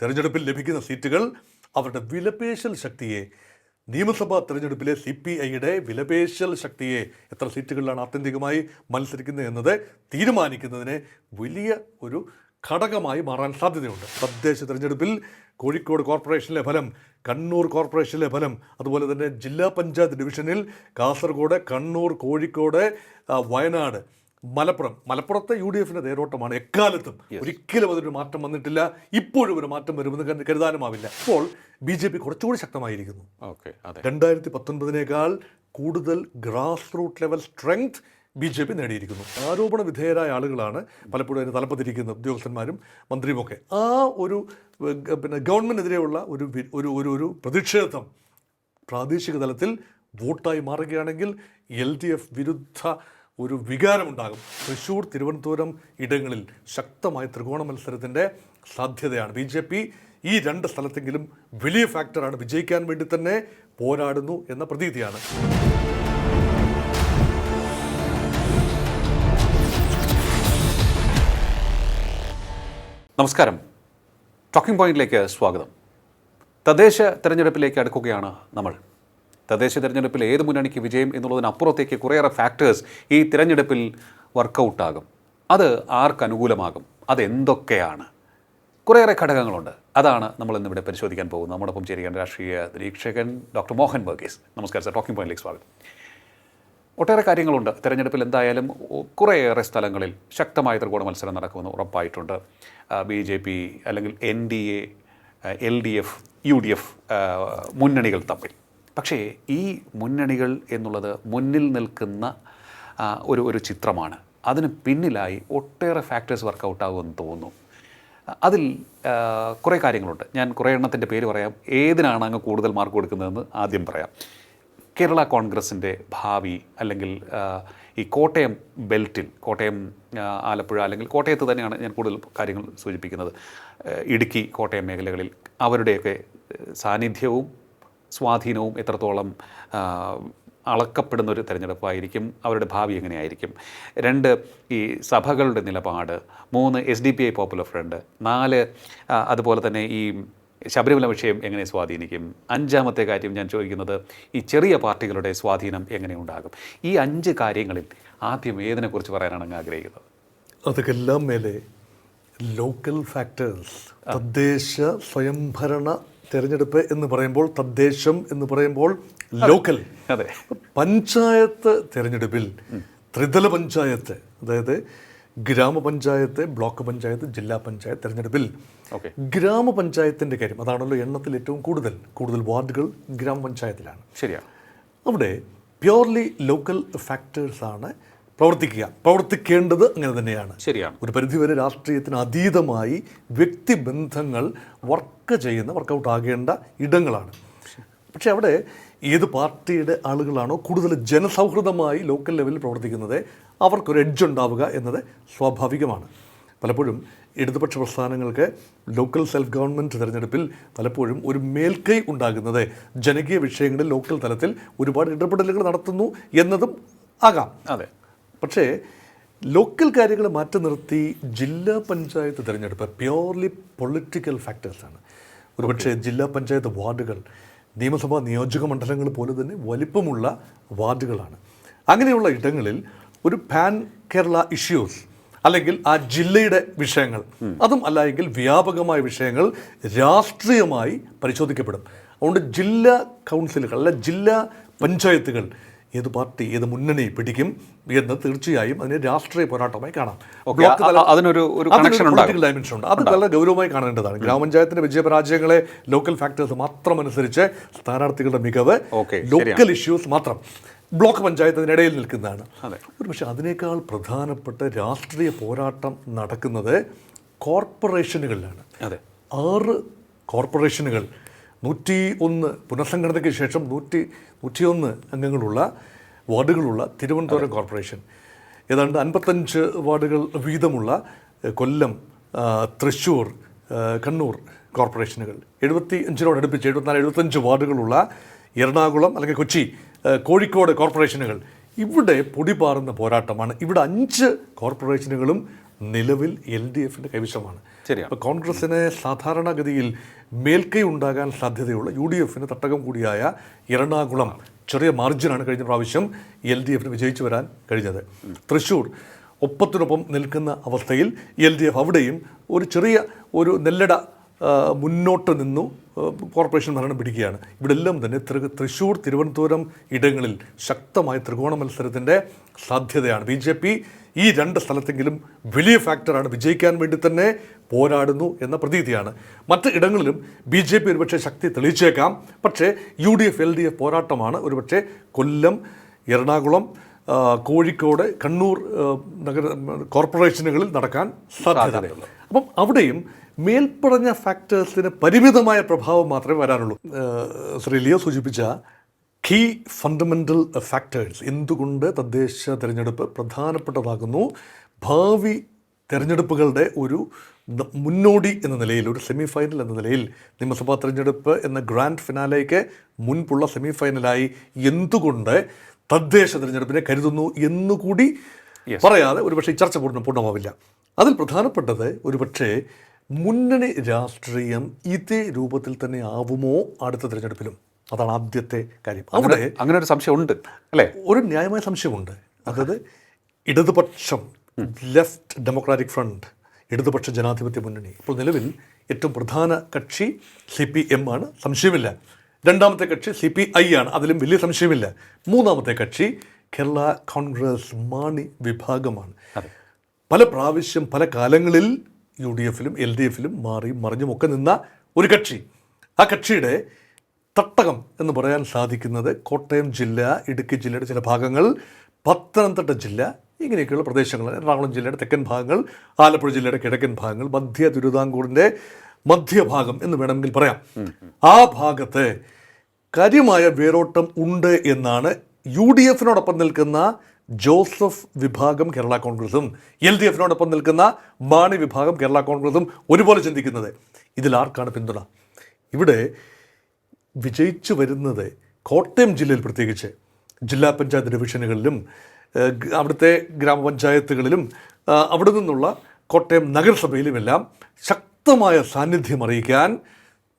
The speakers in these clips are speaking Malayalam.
തെരഞ്ഞെടുപ്പിൽ ലഭിക്കുന്ന സീറ്റുകൾ അവരുടെ വിലപേശൽ ശക്തിയെ നിയമസഭാ തെരഞ്ഞെടുപ്പിലെ സി പി ഐയുടെ വിലപേശൽ ശക്തിയെ എത്ര സീറ്റുകളിലാണ് ആത്യന്തികമായി മത്സരിക്കുന്നത് എന്നത് തീരുമാനിക്കുന്നതിന് വലിയ ഒരു ഘടകമായി മാറാൻ സാധ്യതയുണ്ട്. തദ്ദേശ തെരഞ്ഞെടുപ്പിൽ കോഴിക്കോട് കോർപ്പറേഷനിലെ ഫലം കണ്ണൂർ കോർപ്പറേഷനിലെ ഫലം അതുപോലെ തന്നെ ജില്ലാ പഞ്ചായത്ത് ഡിവിഷനിൽ കാസർഗോഡ് കണ്ണൂർ കോഴിക്കോട് വയനാട് മലപ്പുറം മലപ്പുറത്തെ യു ഡി എഫിന്റെ തേരോട്ടമാണ് എക്കാലത്തും ഒരിക്കലും അതിനൊരു മാറ്റം വന്നിട്ടില്ല. ഇപ്പോഴും ഒരു മാറ്റം വരുമെന്ന് കരുതി- കരുതാനുമാവില്ല. ഇപ്പോൾ ബി ജെ പി കുറച്ചുകൂടി ശക്തമായിരിക്കുന്നു. ഓക്കെ രണ്ടായിരത്തി പത്തൊൻപതിനേക്കാൾ കൂടുതൽ grass root level strength B J P നേടിയിരിക്കുന്നു. ആരോപണ വിധേയരായ ആളുകളാണ് പലപ്പോഴും അതിന് തലപ്പത്തിരിക്കുന്ന ഉദ്യോഗസ്ഥന്മാരും മന്ത്രിയുമൊക്കെ ആ ഒരു പിന്നെ ഗവൺമെന്റിനെതിരെയുള്ള ഒരു ഒരു ഒരു ഒരു പ്രതിഷേധം പ്രാദേശിക തലത്തിൽ വോട്ടായി മാറുകയാണെങ്കിൽ എൽ ഡി എഫ് വിരുദ്ധ ഒരു വികാരമുണ്ടാകും. തൃശ്ശൂർ തിരുവനന്തപുരം ഇടങ്ങളിൽ ശക്തമായ ത്രികോണ മത്സരത്തിന്റെ സാധ്യതയാണ്. ബി ജെ പി ഈ രണ്ട് സ്ഥലത്തെങ്കിലും വലിയ ഫാക്ടറാണ്. വിജയിക്കാൻ വേണ്ടി തന്നെ പോരാടുന്നു എന്ന പ്രതീതിയാണ്. നമസ്കാരം. ടോക്കിംഗ് പോയിന്റിലേക്ക് സ്വാഗതം. തദ്ദേശ തെരഞ്ഞെടുപ്പിലേക്ക് അടുക്കുകയാണ് നമ്മൾ. തദ്ദേശ തിരഞ്ഞെടുപ്പിൽ ഏത് മുന്നണിക്ക് വിജയം എന്നുള്ളതിനപ്പുറത്തേക്ക് കുറേയേറെ ഫാക്ടേഴ്സ് ഈ തിരഞ്ഞെടുപ്പിൽ വർക്കൗട്ടാകും അത് ആർക്ക് അനുകൂലമാകും? അതെന്തൊക്കെയാണ് കുറേയേറെ ഘടകങ്ങളുണ്ട്. അതാണ് നമ്മൾ ഇന്നിവിടെ പരിശോധിക്കാൻ പോകുന്നത്. നമ്മോടൊപ്പം ചേരുകയാണ് രാഷ്ട്രീയ നിരീക്ഷകൻ ഡോക്ടർ മോഹൻ വർഗീസ്. നമസ്കാരം സാർ ടോക്കിംഗ് പോയിന്റിലേക്ക് സ്വാഗതം. ഒട്ടേറെ കാര്യങ്ങളുണ്ട്. തിരഞ്ഞെടുപ്പിൽ എന്തായാലും കുറേയേറെ സ്ഥലങ്ങളിൽ ശക്തമായ ത്രികോണ മത്സരം നടക്കുമെന്ന് ഉറപ്പായിട്ടുണ്ട്. ബി ജെ പി അല്ലെങ്കിൽ N D A L D F U D F മുന്നണികൾ തമ്മിൽ. പക്ഷേ ഈ മുന്നണികൾ എന്നുള്ളത് മുന്നിൽ നിൽക്കുന്ന ഒരു ഒരു ചിത്രമാണ്. അതിന് പിന്നിലായി ഒട്ടേറെ ഫാക്ടേഴ്സ് വർക്കൗട്ടാകുമെന്ന് തോന്നുന്നു. അതിൽ കുറേ കാര്യങ്ങളുണ്ട്. ഞാൻ കുറേ എണ്ണത്തിന്റെ പേര് പറയാം. ഏതിനാണ് അങ്ങ് കൂടുതൽ മാർക്ക് കൊടുക്കുന്നതെന്ന് ആദ്യം പറയാം. കേരള കോൺഗ്രസിന്റെ ഭാവി അല്ലെങ്കിൽ ഈ കോട്ടയം ബെൽറ്റിൽ കോട്ടയം ആലപ്പുഴ അല്ലെങ്കിൽ കോട്ടയത്ത് തന്നെയാണ് ഞാൻ കൂടുതൽ കാര്യങ്ങൾ സൂചിപ്പിക്കുന്നത്. ഇടുക്കി കോട്ടയം മേഖലകളിൽ അവരുടെയൊക്കെ സാന്നിധ്യവും സ്വാധീനവും എത്രത്തോളം അളക്കപ്പെടുന്ന ഒരു തെരഞ്ഞെടുപ്പായിരിക്കും അവരുടെ ഭാവി എങ്ങനെയായിരിക്കും. രണ്ട് ഈ സഭകളുടെ നിലപാട്. മൂന്ന് S D P I popular front നാല് അതുപോലെ തന്നെ ഈ ശബരിമല വിഷയം എങ്ങനെ സ്വാധീനിക്കും. അഞ്ചാമത്തെ കാര്യം ഞാൻ ചോദിക്കുന്നത് ഈ ചെറിയ പാർട്ടികളുടെ സ്വാധീനം എങ്ങനെ ഉണ്ടാകും? ഈ അഞ്ച് കാര്യങ്ങളിൽ ആദ്യം ഏതിനെക്കുറിച്ച് പറയാനാണ് അങ്ങ് ആഗ്രഹിക്കുന്നത്? അതൊക്കെല്ലാം മേലെ ലോക്കൽ ഫാക്ടേഴ്സ് തദ്ദേശ സ്വയംഭരണ തെരഞ്ഞെടുപ്പ് എന്ന് പറയുമ്പോൾ തദ്ദേശം എന്ന് പറയുമ്പോൾ ലോക്കൽ. അതെ. പഞ്ചായത്ത് തെരഞ്ഞെടുപ്പിൽ ത്രിതല പഞ്ചായത്ത് അതായത് ഗ്രാമപഞ്ചായത്ത് ബ്ലോക്ക് പഞ്ചായത്ത് ജില്ലാ പഞ്ചായത്ത് തെരഞ്ഞെടുപ്പിൽ ഓക്കെ. ഗ്രാമപഞ്ചായത്തിന്റെ കാര്യം അതാണല്ലോ എണ്ണത്തിൽ ഏറ്റവും കൂടുതൽ കൂടുതൽ വാർഡുകൾ ഗ്രാമപഞ്ചായത്തിലാണ് ശരിയാണ്. അവിടെ പ്യോർലി ലോക്കൽ ഫാക്ടേഴ്സാണ് പ്രവർത്തിക്കുക. പ്രവർത്തിക്കേണ്ടത് അങ്ങനെ തന്നെയാണ്. ശരിയാണ്. ഒരു പരിധിവരെ രാഷ്ട്രീയത്തിന് അതീതമായി വ്യക്തിബന്ധങ്ങൾ വർക്ക് ചെയ്യുന്ന വർക്കൗട്ട് ആകേണ്ട ഇടങ്ങളാണ്. പക്ഷെ അവിടെ ഏത് പാർട്ടിയുടെ ആളുകളാണോ കൂടുതൽ ജനസൗഹൃദമായി ലോക്കൽ ലെവലിൽ പ്രവർത്തിക്കുന്നത് അവർക്കൊരു എഡ്ജ് ഉണ്ടാവുക എന്നത് സ്വാഭാവികമാണ്. പലപ്പോഴും ഇടതുപക്ഷ പ്രസ്ഥാനങ്ങൾക്ക് ലോക്കൽ സെൽഫ് ഗവൺമെന്റ് തിരഞ്ഞെടുപ്പിൽ പലപ്പോഴും ഒരു മേൽക്കൈ ഉണ്ടാകുന്നത് ജനകീയ വിഷയങ്ങളിൽ ലോക്കൽ തലത്തിൽ ഒരുപാട് ഇടപെടലുകൾ നടത്തുന്നു എന്നതും ആകാം. അതെ. പക്ഷേ ലോക്കൽ കാര്യങ്ങൾ മാറ്റി നിർത്തി ജില്ലാ പഞ്ചായത്ത് തിരഞ്ഞെടുപ്പ് പ്യോർലി പൊളിറ്റിക്കൽ ഫാക്ടേഴ്സാണ് ഒരുപക്ഷെ ജില്ലാ പഞ്ചായത്ത് വാർഡുകൾ നിയമസഭാ നിയോജക മണ്ഡലങ്ങൾ പോലെ തന്നെ വലിപ്പമുള്ള വാർഡുകളാണ്. അങ്ങനെയുള്ള ഇടങ്ങളിൽ ഒരു പാൻ കേരള ഇഷ്യൂസ് അല്ലെങ്കിൽ ആ ജില്ലയുടെ വിഷയങ്ങൾ അതും അല്ല എങ്കിൽ വ്യാപകമായ വിഷയങ്ങൾ രാഷ്ട്രീയമായി പരിശോധിക്കപ്പെടും. അതുകൊണ്ട് ജില്ലാ കൗൺസിലുകൾ അല്ല ജില്ലാ പഞ്ചായത്തുകൾ ഏത് പാർട്ടി ഏത് മുന്നണി പിടിക്കും എന്ന് തീർച്ചയായും അതിനെ രാഷ്ട്രീയ പോരാട്ടമായി കാണാം. അതിനൊരു ഒരു ഡയമെൻഷൻ ഉണ്ട്. അത് വളരെ ഗൗരവമായി കാണേണ്ടതാണ്. ഗ്രാമപഞ്ചായത്തിന്റെ വിജയപരാജയങ്ങളെ ലോക്കൽ ഫാക്ടേഴ്സ് മാത്രം അനുസരിച്ച് സ്ഥാനാർത്ഥികളുടെ മികവ് ഓക്കെ, ലോക്കൽ ഇഷ്യൂസ് മാത്രം ബ്ലോക്ക് പഞ്ചായത്തിനിടയിൽ നിൽക്കുന്നതാണ്. ഒരു പക്ഷേ അതിനേക്കാൾ പ്രധാനപ്പെട്ട രാഷ്ട്രീയ പോരാട്ടം നടക്കുന്നത് കോർപ്പറേഷനുകളിലാണ്. ആറ് കോർപ്പറേഷനുകൾ നൂറ്റി ഒന്ന് പുനഃസംഘടനയ്ക്ക് ശേഷം നൂറ്റി നൂറ്റിയൊന്ന് അംഗങ്ങളുള്ള വാർഡുകളുള്ള തിരുവനന്തപുരം കോർപ്പറേഷൻ. ഏതാണ്ട് അൻപത്തഞ്ച് വാർഡുകൾ വീതമുള്ള കൊല്ലം തൃശ്ശൂർ കണ്ണൂർ കോർപ്പറേഷനുകൾ. എഴുപത്തി അഞ്ചിനോട് അടുപ്പിച്ച് എഴുപത്തിനാല് എഴുപത്തഞ്ച് വാർഡുകളുള്ള എറണാകുളം അല്ലെങ്കിൽ കൊച്ചി കോഴിക്കോട് കോർപ്പറേഷനുകൾ. ഇവിടെ പൊടിപാറുന്ന പോരാട്ടമാണ്. ഇവിടെ അഞ്ച് കോർപ്പറേഷനുകളും നിലവിൽ എൽ ഡി എഫിന്റെ കൈവശമാണ്. ശരിയാണ്. ഇപ്പോൾ കോൺഗ്രസിന് സാധാരണഗതിയിൽ മേൽക്കൈ ഉണ്ടാകാൻ സാധ്യതയുള്ള യു ഡി എഫിന് തട്ടകം കൂടിയായ എറണാകുളം ചെറിയ മാർജിനാണ് കഴിഞ്ഞ പ്രാവശ്യം എൽ ഡി എഫിന് വിജയിച്ചു വരാൻ കഴിഞ്ഞത് തൃശ്ശൂർ ഒപ്പത്തിനൊപ്പം നിൽക്കുന്ന അവസ്ഥയിൽ എൽ ഡി എഫ് അവിടെയും ഒരു ചെറിയ ഒരു നെല്ലട മുന്നോട്ട് നിന്നു. കോർപ്പറേഷൻ ഭരണം പിടിക്കുകയാണ്. ഇവിടെ എല്ലാം തന്നെ തൃ- തൃശൂർ തിരുവനന്തപുരം ഇടങ്ങളിൽ ശക്തമായ ത്രികോണ മത്സരത്തിന്റെ സാധ്യതയാണ്. ബി ജെ പി ഈ രണ്ട് സ്ഥലത്തെങ്കിലും വലിയ ഫാക്ടറാണ്. വിജയിക്കാൻ വേണ്ടി തന്നെ പോരാടുന്നു എന്ന പ്രതീതിയാണ്. മറ്റ് ഇടങ്ങളിലും ബി ജെ പി ഒരുപക്ഷെ ശക്തി തെളിയിച്ചേക്കാം. പക്ഷേ U D F L D F പോരാട്ടമാണ്. ഒരുപക്ഷെ കൊല്ലം എറണാകുളം കോഴിക്കോട് കണ്ണൂർ നഗര കോർപ്പറേഷനുകളിൽ നടക്കാൻ സാധ്യതയുണ്ട് അപ്പം അവിടെയും മേൽപ്പറഞ്ഞ ഫാക്ടേഴ്സിന് പരിമിതമായ പ്രഭാവം മാത്രമേ വരാനുള്ളൂ ശ്രീ ലിയോ സൂചിപ്പിച്ച കീ ഫണ്ടമെന്റൽ ഫാക്ടേഴ്സ് എന്തുകൊണ്ട് തദ്ദേശ തിരഞ്ഞെടുപ്പ് പ്രധാനപ്പെട്ടതാകുന്നു? ഭാവി തിരഞ്ഞെടുപ്പുകളുടെ ഒരു മുന്നോടി എന്ന നിലയിൽ ഒരു സെമി ഫൈനൽ എന്ന നിലയിൽ നിയമസഭാ തിരഞ്ഞെടുപ്പ് എന്ന ഗ്രാൻഡ് ഫിനാലയ്ക്ക് മുൻപുള്ള സെമി ഫൈനലായി എന്തുകൊണ്ട് തദ്ദേശ തിരഞ്ഞെടുപ്പിനെ കരുതുന്നു എന്നുകൂടി പറയാതെ ഒരുപക്ഷെ ഈ ചർച്ച പൂർണ പൂർണമാവില്ല. അതിൽ പ്രധാനപ്പെട്ടത് ഒരുപക്ഷെ മുന്നണി രാഷ്ട്രീയം ഇതേ രൂപത്തിൽ തന്നെ ആവുമോ അടുത്ത തിരഞ്ഞെടുപ്പിലും? അതാണ് ആദ്യത്തെ കാര്യം. അവിടെ അങ്ങനെ ഒരു സംശയമുണ്ട് അല്ലേ? ഒരു ന്യായമായ സംശയമുണ്ട്. അതായത് ഇടതുപക്ഷം ലെഫ്റ്റ് ഡെമോക്രാറ്റിക് ഫ്രണ്ട് ഇടതുപക്ഷ ജനാധിപത്യ മുന്നണി. ഇപ്പോൾ നിലവിൽ ഏറ്റവും പ്രധാന കക്ഷി സി പി എം ആണ്. സംശയമില്ല. രണ്ടാമത്തെ കക്ഷി സി പി ഐ ആണ്. അതിലും വലിയ സംശയമില്ല. മൂന്നാമത്തെ കക്ഷി കേരള കോൺഗ്രസ് മാണി വിഭാഗമാണ്. പല പ്രാവശ്യം പല കാലങ്ങളിൽ യു ഡി എഫിലും എൽ ഡി എഫിലും മാറിയും മറിഞ്ഞും ഒക്കെ നിന്ന ഒരു കക്ഷി. ആ കക്ഷിയുടെ തട്ടകം എന്ന് പറയാൻ സാധിക്കുന്നത് കോട്ടയം ജില്ല ഇടുക്കി ജില്ലയുടെ ചില ഭാഗങ്ങൾ പത്തനംതിട്ട ജില്ല ഇങ്ങനെയൊക്കെയുള്ള പ്രദേശങ്ങൾ എറണാകുളം ജില്ലയുടെ തെക്കൻ ഭാഗങ്ങൾ ആലപ്പുഴ ജില്ലയുടെ കിഴക്കൻ ഭാഗങ്ങൾ മധ്യ തിരുവിതാംകൂറിന്റെ മധ്യഭാഗം എന്ന് വേണമെങ്കിൽ പറയാം. ആ ഭാഗത്ത് കാര്യമായ വേരോട്ടം ഉണ്ട് എന്നാണ് യു ഡി എഫിനോടൊപ്പം നിൽക്കുന്ന ജോസഫ് വിഭാഗം കേരള കോൺഗ്രസും എൽ ഡി എഫിനോടൊപ്പം നിൽക്കുന്ന മാണി വിഭാഗം കേരള കോൺഗ്രസും ഒരുപോലെ ചിന്തിക്കുന്നത്. ഇതിൽ ആർക്കാണ് പിന്തുണ? ഇവിടെ വിജയിച്ചു വരുന്നത് കോട്ടയം ജില്ലയിൽ പ്രത്യേകിച്ച്. ജില്ലാ പഞ്ചായത്ത് ഡിവിഷനുകളിലും അവിടുത്തെ ഗ്രാമപഞ്ചായത്തുകളിലും അവിടെ നിന്നുള്ള കോട്ടയം നഗരസഭയിലുമെല്ലാം ശക്തമായ സാന്നിധ്യം അറിയിക്കാൻ